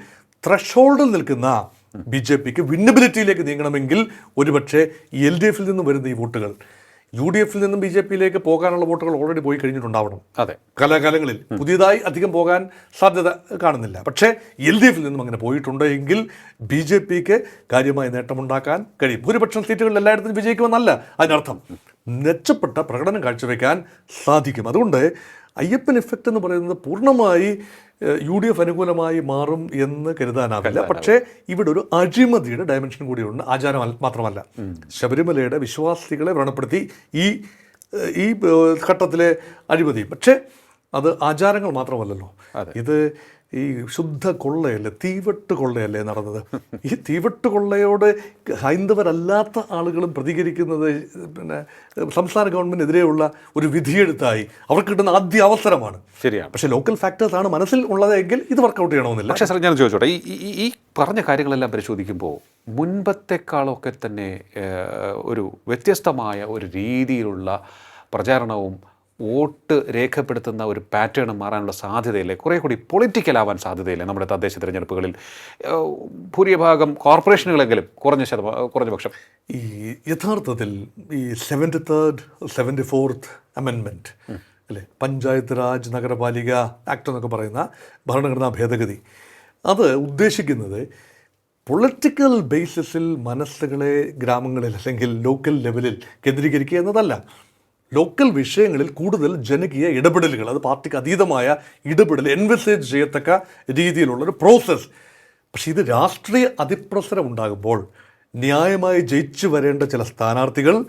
ത്രഷോൾഡിൽ നിൽക്കുന്ന ബി ജെ പിക്ക് വിന്നബിലിറ്റിയിലേക്ക് നീങ്ങണമെങ്കിൽ ഒരുപക്ഷെ എൽ ഡി എഫിൽ നിന്ന് വരുന്ന ഈ വോട്ടുകൾ യു ഡി എഫിൽ നിന്നും ബി ജെ പിയിലേക്ക് പോകാനുള്ള വോട്ടുകൾ ഓൾറെഡി പോയി കഴിഞ്ഞിട്ടുണ്ടാവണം. അതെ. കലാകാലങ്ങളിൽ പുതിയതായി അധികം പോകാൻ സാധ്യത കാണുന്നില്ല. പക്ഷേ എൽ ഡി എഫിൽ നിന്നും അങ്ങനെ പോയിട്ടുണ്ട് എങ്കിൽ ബി ജെ പിക്ക് കാര്യമായ നേട്ടമുണ്ടാക്കാൻ കഴിയും. ഭൂരിപക്ഷം സീറ്റുകളിൽ എല്ലായിടത്തും വിജയിക്കുമെന്നല്ല അതിനർത്ഥം. മെച്ചപ്പെട്ട പ്രകടനം കാഴ്ചവെക്കാൻ സാധിക്കും. അതുകൊണ്ട് അയ്യപ്പൻ ഇഫക്റ്റ് എന്ന് പറയുന്നത് പൂർണമായി യു ഡി എഫ് അനുകൂലമായി മാറും എന്ന് കരുതാനാവില്ല. പക്ഷേ ഇവിടെ ഒരു അഴിമതിയുടെ ഡയമെൻഷൻ കൂടിയുണ്ട്. ആചാരം മാത്രമല്ല. ശബരിമലയുടെ വിശ്വാസികളെ വ്രണപ്പെടുത്തി ഈ ഈ ഘട്ടത്തിലെ അഴിമതി. പക്ഷേ അത് ആചാരങ്ങൾ മാത്രമല്ലല്ലോ. ഇത് ഈ ശുദ്ധ കൊള്ളയല്ലേ തീവെട്ട് കൊള്ളയല്ലേ നടന്നത്? ഈ തീവെട്ട് കൊള്ളയോട് ഹൈന്ദവരല്ലാത്ത ആളുകളും പ്രതികരിക്കുന്നത് പിന്നെ സംസ്ഥാന ഗവൺമെന്റിനെതിരെയുള്ള ഒരു വിധിയെഴുത്തായി അവർക്ക് കിട്ടുന്ന ആദ്യ അവസരമാണ്. ശരിയാണ്. പക്ഷേ ലോക്കൽ ഫാക്ടേഴ്സ് ആണ് മനസ്സിൽ ഉള്ളതെങ്കിൽ ഇത് വർക്കൗട്ട് ചെയ്യണമെന്നില്ല. പക്ഷേ സാർ ഞാൻ ചോദിച്ചോട്ടെ ഈ- ഈ പറഞ്ഞ കാര്യങ്ങളെല്ലാം പരിശോധിക്കുമ്പോൾ മുൻപത്തെക്കാളൊക്കെ തന്നെ ഒരു വ്യത്യസ്തമായ ഒരു രീതിയിലുള്ള പ്രചാരണവും വോട്ട് രേഖപ്പെടുത്തുന്ന ഒരു പാറ്റേൺ മാറാനുള്ള സാധ്യതയില്ലേ? കുറേ കൂടി പൊളിറ്റിക്കൽ ആവാൻ സാധ്യതയില്ലേ നമ്മുടെ തദ്ദേശ തിരഞ്ഞെടുപ്പുകളിൽ? ഭൂരിഭാഗം കോർപ്പറേഷനുകളെങ്കിലും കുറഞ്ഞ ശതമാനം കുറഞ്ഞ പക്ഷം. ഈ യഥാർത്ഥത്തിൽ ഈ സെവന്റി തേർഡ് സെവന്റി ഫോർത്ത് അമെൻമെന്റ് അല്ലേ? പഞ്ചായത്ത് രാജ് നഗരപാലിക ആക്ട് എന്നൊക്കെ പറയുന്ന ഭരണഘടനാ ഭേദഗതി. അത് ഉദ്ദേശിക്കുന്നത് പൊളിറ്റിക്കൽ ബേസിസിൽ മനസ്സുകളെ ഗ്രാമങ്ങളിൽ അല്ലെങ്കിൽ ലോക്കൽ ലെവലിൽ കേന്ദ്രീകരിക്കുക എന്നതല്ല. ലോക്കൽ വിഷയങ്ങളിൽ കൂടുതൽ ജനകീയ ഇടപെടലുകൾ അത് പാർട്ടിക്ക് അതീതമായ ഇടപെടൽ എൻവെസേജ് ചെയ്യത്തക്ക രീതിയിലുള്ളൊരു പ്രോസസ്സ് പക്ഷേ ഇത് രാഷ്ട്രീയ അതിപ്രസരം ഉണ്ടാകുമ്പോൾ ന്യായമായി ജയിച്ചു വരേണ്ട ചില സ്ഥാനാർത്ഥികൾ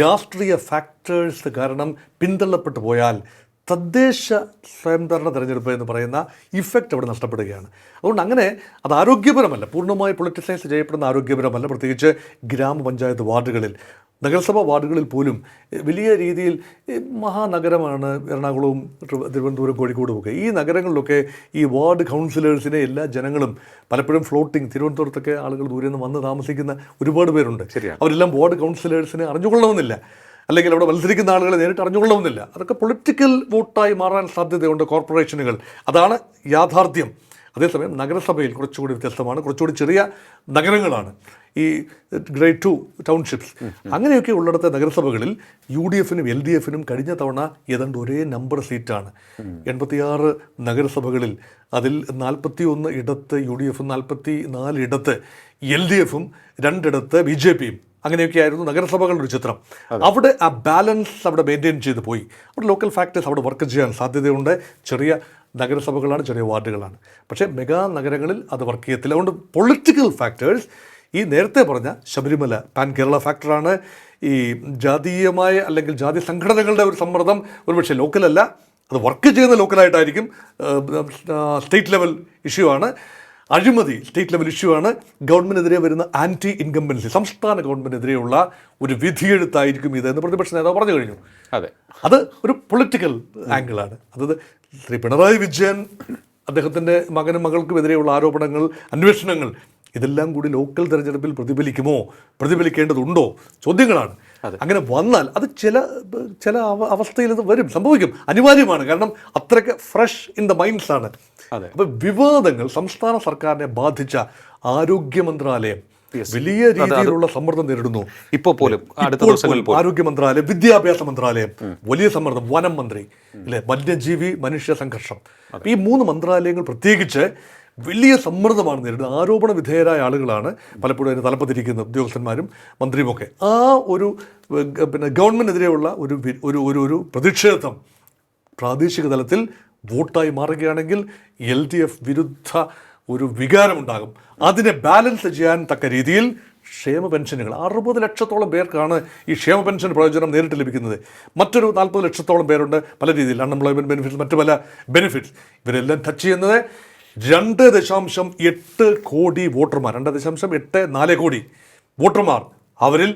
രാഷ്ട്രീയ ഫാക്ടേഴ്സ് കാരണം പിന്തള്ളപ്പെട്ടു പോയാൽ തദ്ദേശ സ്വയംഭരണ തെരഞ്ഞെടുപ്പ് എന്ന് പറയുന്ന ഇഫക്റ്റ് അവിടെ നഷ്ടപ്പെടുകയാണ്. അതുകൊണ്ട് അങ്ങനെ അത് ആരോഗ്യപരമല്ല പൂർണമായി പൊളിറ്റിസൈസ് ചെയ്യപ്പെടുന്ന ആരോഗ്യപരമല്ല പ്രത്യേകിച്ച് ഗ്രാമപഞ്ചായത്ത് വാർഡുകളിൽ. നഗരസഭാ വാർഡുകളിൽ പോലും വലിയ രീതിയിൽ മഹാനഗരമാണ് എറണാകുളവും തിരുവനന്തപുരം കോഴിക്കോടും ഒക്കെ. ഈ നഗരങ്ങളിലൊക്കെ ഈ വാർഡ് കൗൺസിലേഴ്സിനെ എല്ലാ ജനങ്ങളും പലപ്പോഴും ഫ്ലോട്ടിംഗ് തിരുവനന്തപുരത്തൊക്കെ ആളുകൾ ദൂരെ നിന്ന് വന്ന് താമസിക്കുന്ന ഒരുപാട് പേരുണ്ട്. അവരെല്ലാം വാർഡ് കൗൺസിലേഴ്സിനെ അറിഞ്ഞുകൊള്ളണമെന്നില്ല. അല്ലെങ്കിൽ അവിടെ മത്സരിക്കുന്ന ആളുകളെ നേരിട്ട് അറിഞ്ഞുകൊള്ളണമെന്നില്ല. അതൊക്കെ പൊളിറ്റിക്കൽ വോട്ടായി മാറാൻ സാധ്യതയുണ്ട് കോർപ്പറേഷനുകൾ. അതാണ് യാഥാർത്ഥ്യം. അതേസമയം നഗരസഭയിൽ കുറച്ചുകൂടി വ്യത്യസ്തമാണ് കുറച്ചുകൂടി ചെറിയ നഗരങ്ങളാണ്. ഈ ഗ്രേഡ് ടു ടൗൺഷിപ്സ് അങ്ങനെയൊക്കെ ഉള്ളിടത്തെ നഗരസഭകളിൽ യു ഡി എഫിനും എൽ ഡി എഫിനും കഴിഞ്ഞ തവണ ഏതാണ്ട് ഒരേ നമ്പർ സീറ്റാണ്. എൺപത്തിയാറ് നഗരസഭകളിൽ അതിൽ നാൽപ്പത്തി ഒന്ന് ഇടത്ത് യു ഡി എഫും നാൽപ്പത്തി നാല് ഇടത്ത് എൽ ഡി എഫും രണ്ടിടത്ത് ബി ജെ പിയും അങ്ങനെയൊക്കെ ആയിരുന്നു നഗരസഭകളുടെ ഒരു ചിത്രം. അവിടെ ആ ബാലൻസ് അവിടെ മെയിന്റെയിൻ ചെയ്ത് പോയി. അവിടെ ലോക്കൽ ഫാക്ടേഴ്സ് അവിടെ വർക്ക് ചെയ്യാൻ സാധ്യതയുണ്ട്. ചെറിയ നഗരസഭകളാണ് ചെറിയ വാർഡുകളാണ്. പക്ഷേ മെഗാ നഗരങ്ങളിൽ അത് വർക്ക് ചെയ്യത്തില്ല. അതുകൊണ്ട് പൊളിറ്റിക്കൽ ഫാക്ടേഴ്സ് ഈ നേരത്തെ പറഞ്ഞ ശബരിമല പാൻ കേരള ഫാക്ടറാണ്. ഈ ജാതീയമായ അല്ലെങ്കിൽ ജാതി സംഘടനകളുടെ ഒരു സമ്മർദ്ദം ഒരുപക്ഷെ ലോക്കലല്ല. അത് വർക്ക് ചെയ്യുന്ന ലോക്കലായിട്ടായിരിക്കും. സ്റ്റേറ്റ് ലെവൽ ഇഷ്യൂ ആണ്. അഴിമതി സ്റ്റേറ്റ് ലെവൽ ഇഷ്യൂ ആണ്. ഗവൺമെന്റിനെതിരെ വരുന്ന ആന്റി ഇൻകംബൻസി സംസ്ഥാന ഗവൺമെന്റിനെതിരെയുള്ള ഒരു വിധിയെഴുത്തായിരിക്കും ഇത് എന്ന് പ്രതിപക്ഷ നേതാവ് പറഞ്ഞു കഴിഞ്ഞു. അതെ. അത് ഒരു പൊളിറ്റിക്കൽ ആംഗിളാണ് അതായത് ശ്രീ പിണറായി വിജയൻ അദ്ദേഹത്തിന്റെ മകനും മകൾക്കും എതിരെയുള്ള ആരോപണങ്ങൾ അന്വേഷണങ്ങൾ ഇതെല്ലാം കൂടി ലോക്കൽ തെരഞ്ഞെടുപ്പിൽ പ്രതിഫലിക്കുമോ? പ്രതിഫലിക്കേണ്ടതുണ്ടോ? ചോദ്യങ്ങളാണ്. അങ്ങനെ വന്നാൽ അത് ചില ചില അവ അവസ്ഥയിൽ ഇത് വരും സംഭവിക്കും. അനിവാര്യമാണ് കാരണം അത്രയ്ക്ക് ഫ്രഷ് ഇൻ ദ മൈൻഡ്സ് ആണ്. അപ്പോൾ വിവാദങ്ങൾ സംസ്ഥാന സർക്കാരിനെ ബാധിച്ച ആരോഗ്യ മന്ത്രാലയം വലിയ രീതിയിലുള്ള സമ്മർദ്ദം നേരിടുന്നു. ഇപ്പോൾ പോലും ആരോഗ്യ മന്ത്രാലയം വിദ്യാഭ്യാസ മന്ത്രാലയം വലിയ സമ്മർദ്ദം വനം മന്ത്രി അല്ലെ വന്യജീവി മനുഷ്യ സംഘർഷം. ഈ മൂന്ന് മന്ത്രാലയങ്ങൾ പ്രത്യേകിച്ച് വലിയ സമ്മർദ്ദമാണ് നേരിടുന്നത്. ആരോപണ വിധേയരായ ആളുകളാണ് പലപ്പോഴും അതിന് തലപ്പത്തിരിക്കുന്ന ഉദ്യോഗസ്ഥന്മാരും മന്ത്രിയുമൊക്കെ ആ ഒരു പിന്നെ ഗവൺമെന്റിനെതിരെയുള്ള ഒരു ഒരു ഒരു ഒരു പ്രതിഷേധം പ്രാദേശിക തലത്തിൽ വോട്ടായി മാറുകയാണെങ്കിൽ എൽ ഡി എഫ് വിരുദ്ധ ഒരു വികാരമുണ്ടാകും. അതിനെ ബാലൻസ് ചെയ്യാൻ തക്ക രീതിയിൽ ക്ഷേമ പെൻഷനുകൾ. അറുപത് ലക്ഷത്തോളം പേർക്കാണ് ഈ ക്ഷേമ പെൻഷൻ പ്രയോജനം നേരിട്ട് ലഭിക്കുന്നത്. മറ്റൊരു നാൽപ്പത് ലക്ഷത്തോളം പേരുണ്ട്. പല രീതിയിൽ അൺഎംപ്ലോയ്മെന്റ് ബെനിഫിറ്റ്സ് മറ്റു പല ബെനിഫിറ്റ്സ്. ഇവരെല്ലാം ടച്ച് ചെയ്യുന്നത് രണ്ട് ദശാംശം എട്ട് കോടി വോട്ടർമാർ രണ്ട് ദശാംശം എട്ട് നാല് കോടി വോട്ടർമാർ. അവരിൽ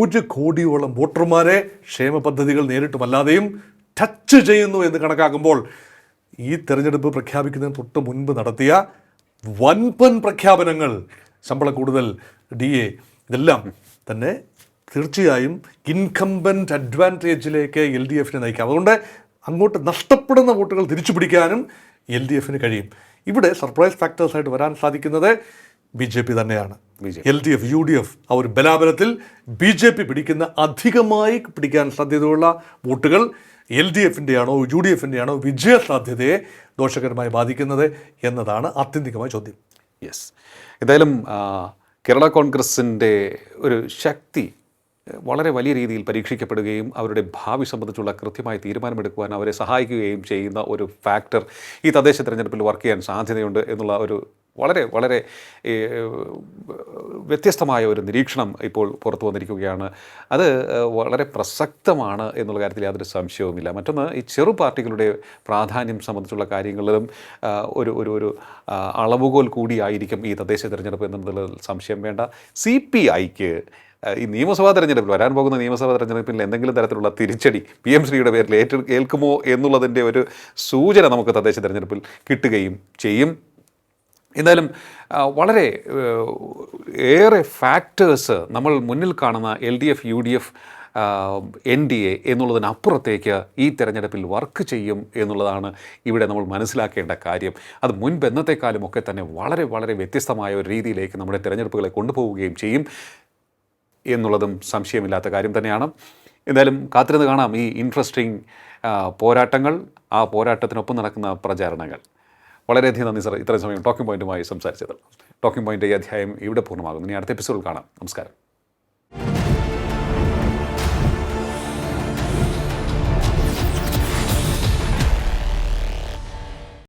ഒരു കോടിയോളം വോട്ടർമാരെ ക്ഷേമ പദ്ധതികൾ നേരിട്ടുമല്ലാതെയും ടച്ച് ചെയ്യുന്നു എന്ന് കണക്കാക്കുമ്പോൾ ഈ തെരഞ്ഞെടുപ്പ് പ്രഖ്യാപിക്കുന്നതിന് തൊട്ട് മുൻപ് നടത്തിയ വൻപൻ പ്രഖ്യാപനങ്ങൾ ശമ്പള കൂടുതൽ ഡി എ ഇതെല്ലാം തന്നെ തീർച്ചയായും ഇൻകംബന്റ് അഡ്വാന്റേജിലേക്ക് എൽ ഡി എഫിനെ നയിക്കാം. അതുകൊണ്ട് അങ്ങോട്ട് നഷ്ടപ്പെടുന്ന വോട്ടുകൾ തിരിച്ചു പിടിക്കാനും എൽ ഡി എഫിന് കഴിയും. ഇവിടെ സർപ്രൈസ് ഫാക്ടേഴ്സായിട്ട് വരാൻ സാധിക്കുന്നത് ബി ജെ പി തന്നെയാണ്. L D F U D F ആ ഒരു ബലാബലത്തിൽ ബി ജെ പി പിടിക്കുന്ന അധികമായി പിടിക്കാൻ സാധ്യതയുള്ള വോട്ടുകൾ എൽ ഡി എഫിന്റെ ആണോ യു ഡി എഫിന്റെ ആണോ വിജയ സാധ്യതയെ ദോഷകരമായി ബാധിക്കുന്നത് എന്നതാണ് ആത്യന്തികമായ ചോദ്യം. യെസ് എന്തായാലും കേരള കോൺഗ്രസിന്റെ ഒരു ശക്തി വളരെ വലിയ രീതിയിൽ പരീക്ഷിക്കപ്പെടുകയും അവരുടെ ഭാവി സംബന്ധിച്ചുള്ള കൃത്യമായ തീരുമാനമെടുക്കുവാൻ അവരെ സഹായിക്കുകയും ചെയ്യുന്ന ഒരു ഫാക്ടർ ഈ തദ്ദേശ തിരഞ്ഞെടുപ്പിൽ വർക്ക് ചെയ്യാൻ സാധ്യതയുണ്ട് എന്നുള്ള ഒരു വളരെ വളരെ വ്യത്യസ്തമായ ഒരു നിരീക്ഷണം ഇപ്പോൾ പുറത്തു വന്നിരിക്കുകയാണ്. അത് വളരെ പ്രസക്തമാണ് എന്നുള്ള കാര്യത്തിൽ യാതൊരു സംശയവുമില്ല. മറ്റൊന്ന് ഈ ചെറു പാർട്ടികളുടെ പ്രാധാന്യം സംബന്ധിച്ചുള്ള കാര്യങ്ങളിലും ഒരു ഒരു ഒരു അളവുകോൽ കൂടിയായിരിക്കും ഈ തദ്ദേശ തിരഞ്ഞെടുപ്പ് എന്നുള്ള സംശയം വേണ്ട. സി പി ഐക്ക് ഈ നിയമസഭാ തെരഞ്ഞെടുപ്പിൽ വരാൻ പോകുന്ന നിയമസഭാ തെരഞ്ഞെടുപ്പിൽ എന്തെങ്കിലും തരത്തിലുള്ള തിരിച്ചടി പി എം ശ്രീയുടെ പേരിൽ ഏറ്റ ഏൽക്കുമോ എന്നുള്ളതിന്റെ ഒരു സൂചന നമുക്ക് തദ്ദേശ തെരഞ്ഞെടുപ്പിൽ കിട്ടുകയും ചെയ്യും. എന്തായാലും വളരെ ഏറെ ഫാക്ടേഴ്സ് നമ്മൾ മുന്നിൽ കാണുന്ന L D F U D F N D A എന്നുള്ളതിനപ്പുറത്തേക്ക് ഈ തെരഞ്ഞെടുപ്പിൽ വർക്ക് ചെയ്യും എന്നുള്ളതാണ് ഇവിടെ നമ്മൾ മനസ്സിലാക്കേണ്ട കാര്യം. അത് മുൻപ് എന്നത്തെക്കാളും ഒക്കെ തന്നെ വളരെ വളരെ വ്യത്യസ്തമായ ഒരു രീതിയിലേക്ക് നമ്മുടെ തിരഞ്ഞെടുപ്പുകളെ കൊണ്ടുപോവുകയും ചെയ്യും. എന്നുള്ളതും സംശയമില്ലാത്ത കാര്യം തന്നെയാണ്. എന്തായാലും കാത്തിരുന്ന് കാണാം ഈ ഇൻട്രസ്റ്റിംഗ് പോരാട്ടങ്ങൾ ആ പോരാട്ടത്തിനൊപ്പം നടക്കുന്ന പ്രചാരണങ്ങൾ. വളരെയധികം നന്ദി സാർ ഇത്രയും സമയം ടോക്കിംഗ് പോയിന്റുമായി സംസാരിച്ചത് ടോക്കിംഗ് പോയിന്റ് ഈ അധ്യായം ഇവിടെ പൂർണമാകുന്നു ഇനി അടുത്ത എപ്പിസോഡിൽ കാണാം. നമസ്കാരം.